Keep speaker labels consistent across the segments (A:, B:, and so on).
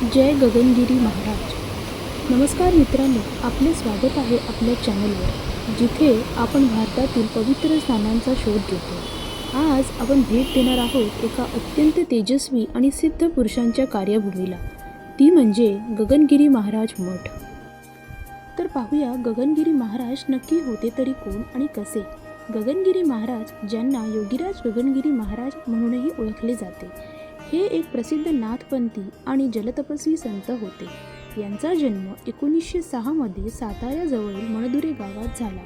A: जय गगनगिरी महाराज. नमस्कार मित्रांनो आपले स्वागत आहे आपल्या चॅनलवर जिथे आपण भारतातील पवित्र स्थानांचा शोध घेतो. आज आपण भेट देणार आहोत एका अत्यंत तेजस्वी आणि सिद्ध पुरुषांच्या कार्यभूमीला. ती म्हणजे गगनगिरी महाराज मठ. तर पाहूया गगनगिरी महाराज नक्की होते तरी कोण आणि कसे? गगनगिरी महाराज ज्यांना योगीराज गगनगिरी महाराज म्हणूनही ओळखले जाते. हे एक प्रसिद्ध नाथपंथी आणि जलतपस्वी संत होते. यांचा जन्म एकोणीसशे सहामध्ये साताऱ्याजवळील मणदुरे गावात झाला.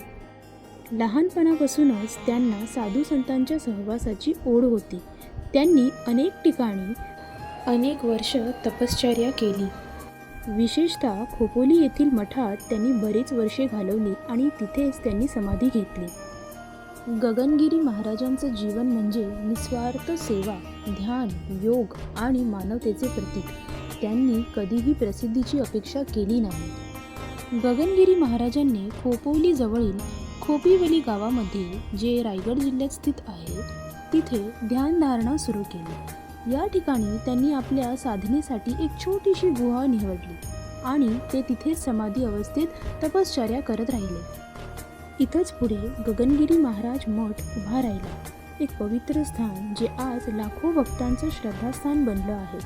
A: लहानपणापासूनच त्यांना साधू संतांच्या सहवासाची ओढ होती. त्यांनी अनेक ठिकाणी अनेक वर्ष तपश्चर्या केली. विशेषतः खोपोली येथील मठात त्यांनी बरीच वर्षे घालवली आणि तिथेच त्यांनी समाधी घेतली. गगनगिरी महाराजांचं जीवन म्हणजे निस्वार्थ सेवा ध्यान योग आणि मानवतेचे प्रतीक. त्यांनी कधीही प्रसिद्धीची अपेक्षा केली नाही. गगनगिरी महाराजांनी खोपोली जवळील खोपिवली गावामध्ये जे रायगड जिल्ह्यात स्थित आहे तिथे ध्यानधारणा सुरू केली. या ठिकाणी त्यांनी आपल्या साधनेसाठी एक छोटीशी गुहा निवडली आणि ते तिथेच समाधी अवस्थेत तपश्चर्या करत राहिले. इथंच पुढे गगनगिरी महाराज मठ उभा राहिला. एक पवित्र स्थान जे आज लाखो भक्तांचं श्रद्धास्थान बनलं आहे.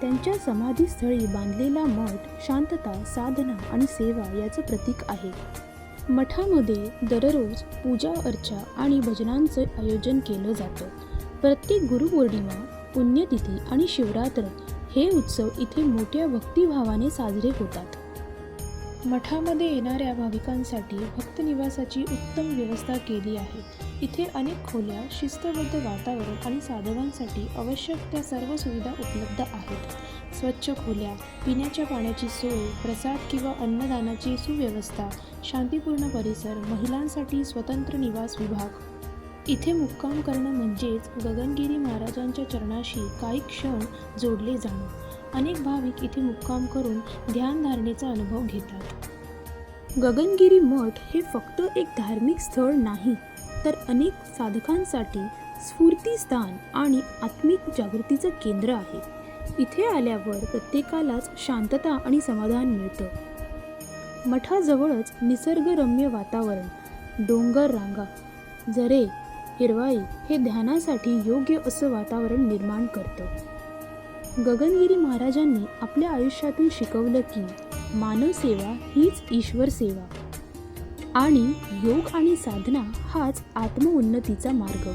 A: त्यांच्या समाधीस्थळी बांधलेला मठ शांतता साधना आणि सेवा याचं प्रतीक आहे. मठामध्ये दररोज पूजा अर्चा आणि भजनांचं आयोजन केलं जातं. प्रत्येक गुरुपौर्णिमा पुण्यतिथी आणि शिवरात्र हे उत्सव इथे मोठ्या भक्तिभावाने साजरे होतात. मठामध्ये येणाऱ्या भाविकांसाठी भक्त निवासाची उत्तम व्यवस्था केली आहे. इथे अनेक खोल्या शिस्तबद्ध वातावरण आणि साधवांसाठी आवश्यक त्या सर्व सुविधा उपलब्ध आहेत. स्वच्छ खोल्या पिण्याच्या पाण्याची सोय प्रसाद किंवा अन्नदानाची सुव्यवस्था शांतीपूर्ण परिसर महिलांसाठी स्वतंत्र निवास विभाग इथे मुक्काम करणं म्हणजेच गगनगिरी महाराजांच्या चरणाशी काही क्षण जोडले जाणं. अनेक भाविक इथे मुक्काम करून ध्यानधारणेचा अनुभव घेतात. गगनगिरी मठ हे फक्त एक धार्मिक स्थळ नाही तर अनेक साधकांसाठी स्फूर्तीस्थान आणि आत्मिक जागृतीचं केंद्र आहे. इथे आल्यावर प्रत्येकालाच शांतता आणि समाधान मिळतं. मठाजवळच निसर्गरम्य वातावरण डोंगर रांगा झरे हिरवाई हे ध्यानासाठी योग्य असं वातावरण निर्माण करतं. गगनगिरी महाराजांनी आपल्या आयुष्यातून शिकवलं की मानव सेवा हीच ईश्वर सेवा. आणि योग आणि साधना हाच आत्मउन्नतीचा मार्ग.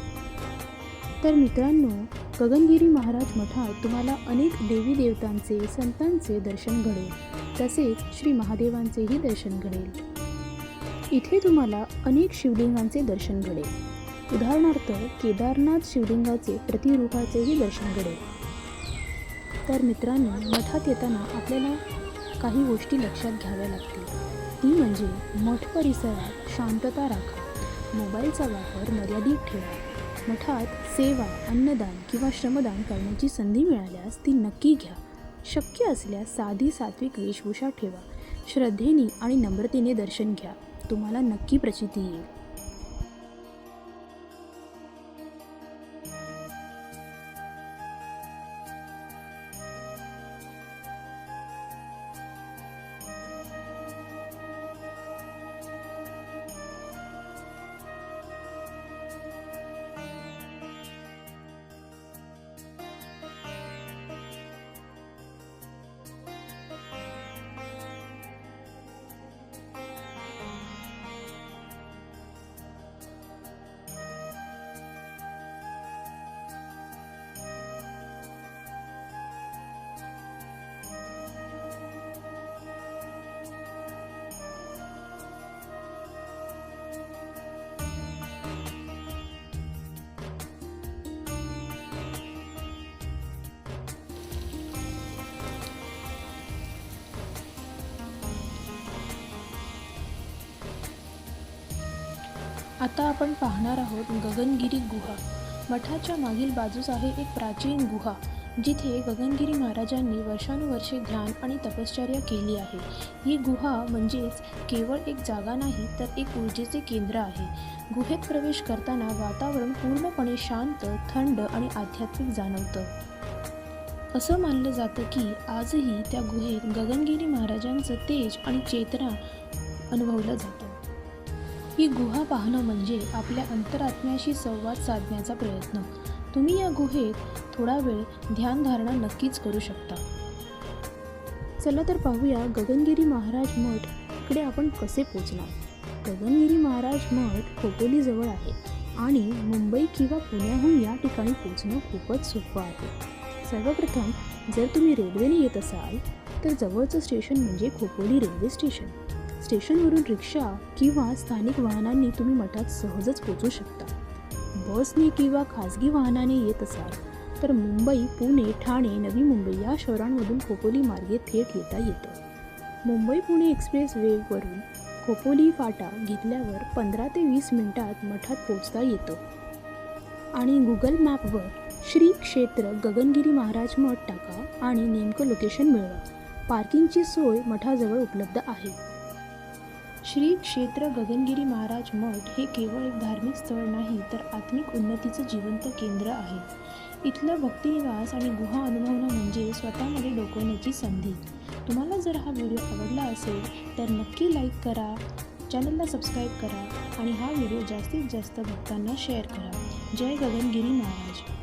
A: तर मित्रांनो गगनगिरी महाराज मठात तुम्हाला अनेक देवी देवतांचे संतांचे दर्शन घडेल. तसेच श्री महादेवांचेही दर्शन घडेल. इथे तुम्हाला अनेक शिवलिंगांचे दर्शन घडेल. उदाहरणार्थ केदारनाथ शिवलिंगाचे प्रतिरूपाचेही दर्शन घडेल. तर मित्रांनो मठात येताना आपल्याला काही गोष्टी लक्षात घ्याव्या लागतील. ती म्हणजे मठ परिसरात शांतता राखा. मोबाईलचा वापर मर्यादित ठेवा. मठात सेवा अन्नदान किंवा श्रमदान करण्याची संधी मिळाल्यास ती नक्की घ्या. शक्य असल्यास साधी सात्विक वेशभूषा ठेवा. श्रद्धेने आणि नम्रतेने दर्शन घ्या. तुम्हाला नक्की प्रचिती येईल. आता आपण पाहणार आहोत गगनगिरी गुहा. मठाच्या मागील बाजूस आहे एक प्राचीन गुहा जिथे गगनगिरी महाराजांनी वर्षानुवर्षे ध्यान आणि तपश्चर्या केली आहे. ही गुहा म्हणजेच केवळ एक जागा नाही तर एक ऊर्जेचे केंद्र आहे. गुहेत प्रवेश करताना वातावरण पूर्णपणे शांत थंड आणि आध्यात्मिक जाणवतं. असं मानलं जातं की आजही त्या गुहेत गगनगिरी महाराजांचं तेज आणि चेतना अनुभवलं जातं. ही गुहा पाहणं म्हणजे आपल्या अंतरात्म्याशी संवाद साधण्याचा प्रयत्न. तुम्ही या गुहेत थोडा वेळ ध्यानधारणा नक्कीच करू शकता. चला तर पाहूया गगनगिरी महाराज मठ इकडे आपण कसे पोचणार. गगनगिरी महाराज मठ खोपोलीजवळ आहे आणि मुंबई किंवा पुण्याहून या ठिकाणी पोचणं खूपच सोपं आहे. सर्वप्रथम जर तुम्ही रेल्वेने येत असाल तर जवळचं स्टेशन म्हणजे खोपोली रेल्वे स्टेशन. स्टेशनवरून रिक्षा किंवा स्थानिक वाहनांनी तुम्ही मठात सहजच पोचू शकता. बसने किंवा खाजगी वाहनाने येत असाल तर मुंबई पुणे ठाणे नवी मुंबई या शहरांमधून खोपोली मार्गे थेट येता येतं. मुंबई पुणे एक्सप्रेस वेवरून खोपोली फाटा घेतल्यावर पंधरा ते वीस मिनिटात मठात पोचता येतं. आणि गुगल मॅपवर श्री क्षेत्र गगनगिरी महाराज मठ टाका आणि नेमकं लोकेशन मिळवा. पार्किंगची सोय मठाजवळ उपलब्ध आहे. श्री क्षेत्र गगनगिरी महाराज मठ हे केवळ एक धार्मिक स्थळ नाही तर आत्मिक उन्नतीचं जिवंत केंद्र आहे. इथलं भक्तिनिवास आणि गुहा अनुभवणं म्हणजे स्वतःमध्ये डोकवण्याची संधी. तुम्हाला जर हा व्हिडिओ आवडला असेल तर नक्की लाईक करा चॅनलला सबस्क्राईब करा आणि हा व्हिडिओ जास्तीत जास्त भक्तांना शेअर करा. जय गगनगिरी महाराज.